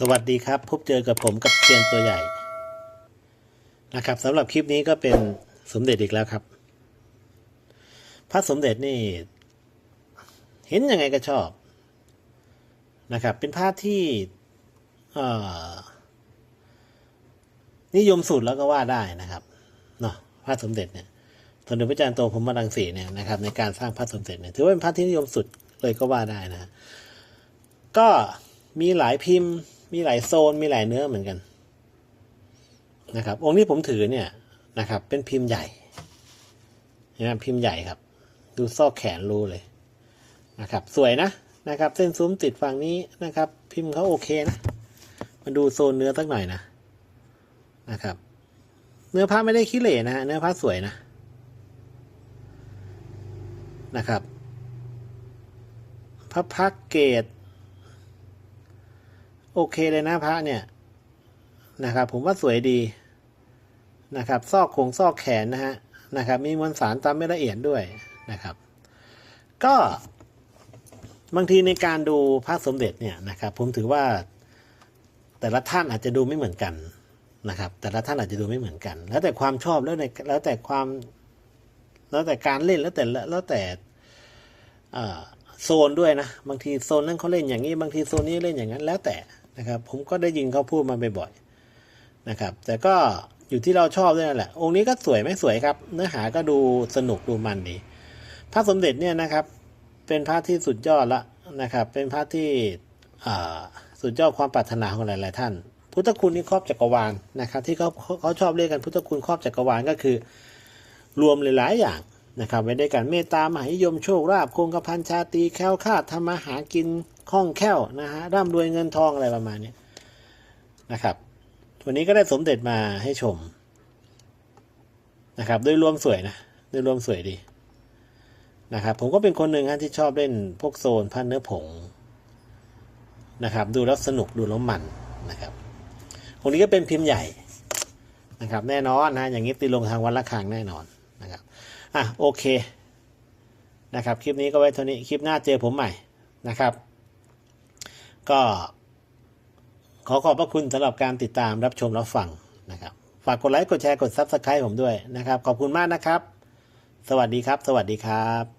สวัสดีครับ พบเจอกับผมกับเซียนตัวใหญ่นะครับสำหรับคลิปนี้ก็เป็นสมเด็จอีกแล้วครับ พระสมเด็จนี่ เห็นยังไงก็ชอบนะครับ เป็นพระที่นิยมสุดแล้วก็ว่าได้นะครับเนาะพระสมเด็จเนี่ยสมเด็จพระจันทร์โตพรหมรังสีเนี่ยนะครับ ในการสร้างพระสมเด็จเนี่ยถือว่าเป็นพระที่นิยมสุดเลยก็ว่าได้นะ ก็มีหลายพิมพ์ มีหลายโซนมีหลายเนื้อเหมือนกันนะครับองค์ที่ผมถือเนี่ยนะครับ เป็นพิมพ์ใหญ่นะครับพิมพ์ใหญ่ครับ ดูซอกแขนรู้เลยนะครับ สวยนะนะครับ เส้นซุ้มติดฝั่งนี้นะครับ พิมพ์เขาโอเคนะมาดูโซนเนื้อสักหน่อยนะนะครับ เนื้อผ้าไม่ได้ขี้เหร่นะฮะเนื้อผ้าสวยนะนะครับพระพักเกต โอเคเลยนะพระเนี่ยนะครับ ผมว่าสวยดีนะครับ ซอกโคงซอกแขนนะฮะนะครับ มีมวลสารตามไม่ละเอียดด้วยนะครับ ก็บางทีในการดูพระสมเด็จเนี่ยนะครับ ผมถือว่าแต่ละท่านอาจจะดูไม่เหมือนกันนะครับ แต่ละท่านอาจจะดูไม่เหมือนกัน แล้วแต่ความชอบแล้วในแล้วแต่ความแล้วแต่การเล่นแล้วแต่แล้วแต่โซนด้วยนะ บางทีโซนนั้นเขาเล่นอย่างนี้ บางทีโซนนี้เล่นอย่างนั้นแล้วแต่ นะครับ ผมก็ได้ยินเขาพูดมาบ่อยๆนะครับ แต่ก็อยู่ที่เราชอบด้วยนั่นแหละ องค์นี้ก็สวยไม่สวยครับ เนื้อหาก็ดูสนุกดูมันดี พระสมเด็จเนี่ยนะครับ เป็นพระที่สุดยอดละนะครับ เป็นพระที่สุดยอดความปรารถนาของหลาย ๆ ท่าน พุทธคุณนี่ครอบจักรวาลนะครับ ที่เขาเขาชอบเรียกกันพุทธคุณครอบจักรวาลก็คือ รวมหลายๆอย่าง นะครับไว้ด้วยกันเมตตามหานิยมโชคลาภคงกระพันชาตีแคล้วคาดทำมาหากินคล่องแคล่วนะฮะร่ำรวยเงินทองอะไรประมาณนี้นะครับวันนี้ก็ได้สมเด็จมาให้ชมนะครับโดยรวมสวยนะโดยรวมสวยดีนะครับผมก็เป็นคนหนึ่งที่ชอบเล่นพวกโซนพันเนื้อผงนะครับดูแล้วสนุกดูแล้วมันนะครับคนนี้ก็เป็นพิมพ์ใหญ่นะครับแน่นอนนะอย่างนี้ตีลงทางวันละครังแน่นอนนะครับ อะโอเคนะครับคลิปนี้ก็ไว้เท่านี้คลิปหน้าเจอผมใหม่นะครับ ก็ขอขอบพระคุณสำหรับการติดตามรับชมรับฟังนะครับฝากกดไลค์กดแชร์กด Subscribe ผมด้วยนะครับ ขอบคุณมากนะครับ สวัสดีครับ สวัสดีครับ